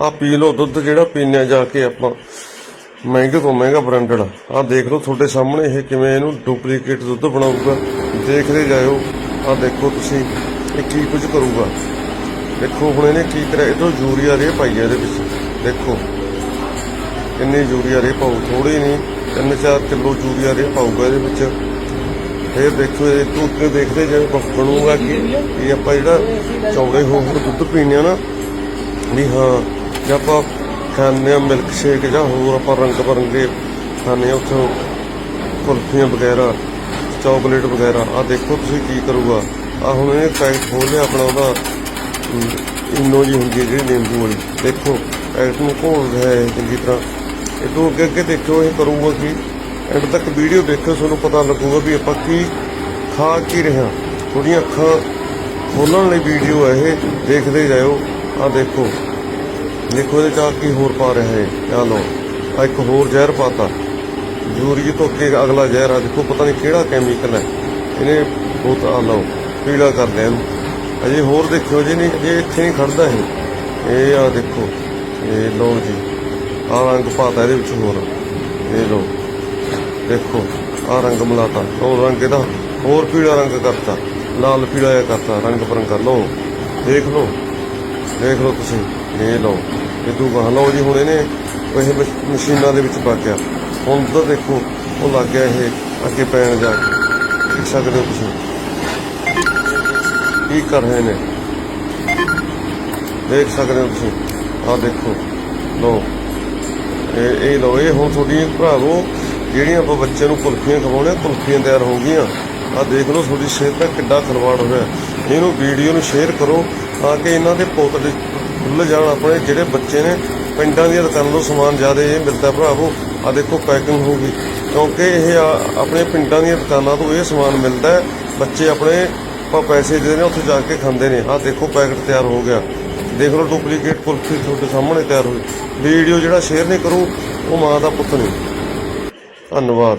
ਆ ਪੀ ਲਓ ਦੁੱਧ ਜਿਹੜਾ ਪੀਨੇ ਜਾ ਕੇ ਆਪਾਂ। ਮਹਿੰਗੇ ਤੋਂ ਮਹਿੰਗਾ ਬ੍ਰਾਂਡਡ ਆ। ਦੇਖ ਲਓ ਤੁਹਾਡੇ ਸਾਹਮਣੇ ਇਹ ਕਿਵੇਂ ਇਹਨੂੰ ਡੁਪਲੀਕੇਟ ਦੁੱਧ ਬਣਾਊਗਾ। ਦੇਖਦੇ ਜਾਇਓ। ਆ ਦੇਖੋ ਤੁਸੀਂ, ਇਹ ਕੀ ਕੁਝ ਕਰੂਗਾ। ਦੇਖੋ ਹੁਣ ਇਹਨੇ ਕੀ ਕਰਿਆ। ਇਹ ਯੂਰੀਆ ਰੇ ਪਾਈ ਹੈ ਇਹਦੇ ਵਿੱਚ। ਦੇਖੋ। ਕਿੰਨੀ ਯੂਰੀਆ ਰੇ ਪਾਉ ਥੋੜੀ ਨਹੀਂ 3-4 ਕਿਲੋ ਯੂਰੀਆ ਰੇ ਪਾਊਗਾ ਇਹਦੇ ਵਿੱਚ। ਫਿਰ ਦੇਖੋ ਇਹ ਤੋਂ ਉੱਤੇ ਦੇਖਦੇ ਜਿਵੇਂ ਬ- ਬਣੂਗਾ ਕਿ। ਇਹ ਆਪਾਂ ਜਿਹੜਾ ਚੌੜੇ ਹੋ ਹੋ ਦੁੱਧ ਪੀਣੇ ਆ ਨਾ, ਵੀ ਹਾਂ ਜੇ ਆਪਾਂ ਖਾਂਦੇ ਆ ਮਿਲਕ ਸ਼ੇਕ ਜਾਂ ਹੋਰ ਆਪਾਂ ਰੰਗ ਬਰੰਗੇ ਖਾਂਦੇ ਆ ਉੱਥੋਂ ਕੁਲਫੀਆਂ ਵਗੈਰਾ ਚਾਕਲੇਟ ਵਗੈਰਾ। ਆ ਦੇਖੋ ਤੁਸੀਂ ਕੀ ਕਰੂਗਾ। ਆ ਹੁਣ ਇਹ ਪੈਕਟ ਖੋਲ ਲਿਆ ਆਪਣਾ ਉਹਦਾ। ਅਮ, ਇਨੋ ਜੀ ਹੁੰਦੀ ਹੈ ਜਿਹੜੀ ਨਿੰਬੂ ਵਾਲੀ। ਦੇਖੋ ਪੈਕਟ ਨੂੰ ਘੋਲ ਰਿਹਾ ਹੈ ਚੰਗੀ ਤਰ੍ਹਾਂ। ਇਹ ਤੋਂ ਅੱਗੇ ਅੱਗੇ ਦੇਖੋ ਇਹ ਕਰੂਗਾ ਕੀ? ਐਂਡ ਤੱਕ ਵੀਡੀਓ ਦੇਖੋ ਤੁਹਾਨੂੰ ਪਤਾ ਲੱਗੂਗਾ ਵੀ ਆਪਾਂ ਕੀ ਖਾ ਕੀ ਰਿਹਾ ਹਾਂ। ਥੋੜੀਆਂ ਅੱਖਾਂ ਖੋਲਣ ਲਈ ਵੀਡੀਓ ਹੈ ਇਹ। ਦੇਖਦੇ ਜਾਇਓ। ਆ ਦੇਖੋ। ਦੇਖੋ ਇਹਦੇ ਚ ਆਹ ਕੀ ਹੋਰ ਪਾ ਰਿਹਾ ਹੈ ਆ ਲਓ ਆ ਇੱਕ ਹੋਰ ਜ਼ਹਿਰ ਪਾਤਾ। ਯੂਰੀ ਤੋਂ ਅੱਗੇ ਅਗਲਾ ਜ਼ਹਿਰ ਆ, ਦੇਖੋ ਪਤਾ ਨਹੀਂ ਕਿਹੜਾ ਕੈਮੀਕਲ ਹੈ। ਇਹਨੇ ਬਹੁਤ ਆ ਲਓ, ਪੀਲਾ ਕਰ ਲਿਆ ਇਹਨੂੰ। ਅਜੇ ਹੋਰ ਦੇਖਿਓ ਜੀ ਨਹੀਂ, ਅਜੇ ਇੱਥੇ ਨਹੀਂ ਖੜਦਾ ਇਹ। ਇਹ ਆ ਦੇਖੋ, ਇਹ ਲਓ ਜੀ ਆ ਰੰਗ ਪਾਤਾ ਇਹਦੇ ਵਿੱਚ ਹੋਰ। ਇਹ ਲਓ, ਦੇਖੋ ਆ ਰੰਗ ਮਿਲਾਤਾ, ਉਹ ਰੰਗ ਇਹਦਾ ਹੋਰ ਪੀਲਾ ਰੰਗ ਕਰਤਾ, ਲਾਲ ਪੀਲਾ ਕਰਤਾ, ਰੰਗ ਬਰੰਗਾ, ਲਓ, ਦੇਖ ਲਓ। ਦੇਖ ਲਓ ਤੁਸੀਂ, ਇਹ ਲਓ। ਇਹ ਤੋਂ ਗਾਹ ਲਓ ਜੀ, ਹੁਣ ਇਹਨੇ ਇਹ ਮਸ਼ੀਨਾਂ ਦੇ ਵਿੱਚ ਪਾ ਗਿਆ। ਹੁਣ ਤਾਂ ਦੇਖੋ, ਉਹ ਲੱਗ ਗਿਆ ਇਹ ਅੱਗੇ ਪੈਣ ਜਾ ਕੇ। ਦੇਖ ਸਕਦੇ ਹੋ ਤੁਸੀਂ। ਕੀ ਕਰ ਰਹੇ ਨੇ? ਦੇਖ ਸਕਦੇ ਹੋ ਤੁਸੀਂ। ਆਹ ਦੇਖੋ, ਲਓ। ਇਹ ਇਹ ਲਓ, ਇਹ ਹੁਣ ਤੁਹਾਡੀਆਂ ਭਰਾਵੋ, ਜਿਹੜੀਆਂ ਆਪਾਂ ਬੱਚੇ ਨੂੰ ਕੁਲਫੀਆਂ ਖਵਾਉਣੇ ਕੁਲਫੀਆਂ ਤਿਆਰ ਹੋ ਗਈਆਂ। ਆਹ ਦੇਖ ਲਓ ਤੁਹਾਡੀ ਸਿਹਤ ਦਾ ਕਿੱਡਾ ਖਲਵਾੜ ਹੋ ਰਿਹਾ ਇਹਨੂੰ ਵੀਡੀਓ ਨੂੰ ਸ਼ੇਅਰ ਕਰੋ ਤਾਂ ਕਿ ਇਹਨਾਂ ਦੇ ਪੋਤੜੇ ਖੁੱਲ ਜਾਣ ਆਪਣੇ ਜਿਹੜੇ ਬੱਚੇ ਨੇ ਪਿੰਡਾਂ ਦੀਆਂ ਦੁਕਾਨਾਂ ਤੋਂ ਸਮਾਨ ਜ਼ਿਆਦਾ ਇਹ ਮਿਲਦਾ ਭਰਾਵੋ। ਆ ਦੇਖੋ ਪੈਕਿੰਗ ਹੋ ਗਈ ਕਿਉਂਕਿ ਇਹ ਆ- ਆਪਣੇ ਪਿੰਡਾਂ ਦੀਆਂ ਦੁਕਾਨਾਂ ਤੋਂ ਇਹ ਸਮਾਨ ਮਿਲਦਾ ਹੈ। ਬੱਚੇ ਆਪਣੇ ਆਪਾਂ ਪੈਸੇ ਦੇ ਨੇ ਉੱਥੇ ਜਾ ਕੇ ਖਾਂਦੇ ਨੇ। ਆਹ ਦੇਖੋ ਪੈਕਟ ਤਿਆਰ ਹੋ ਗਿਆ। ਦੇਖ ਲਓ ਡੁਪਲੀਕੇਟ ਕੁਲਫੀ ਤੁਹਾਡੇ ਸਾਹਮਣੇ ਤਿਆਰ ਹੋਈ। ਵੀਡੀਓ ਜਿਹੜਾ ਸ਼ੇਅਰ ਨਹੀਂ ਕਰੂ, ਉਹ ਮਾਂ ਦਾ ਪੁੱਤ ਨਹੀਂ। ਧੰਨਵਾਦ।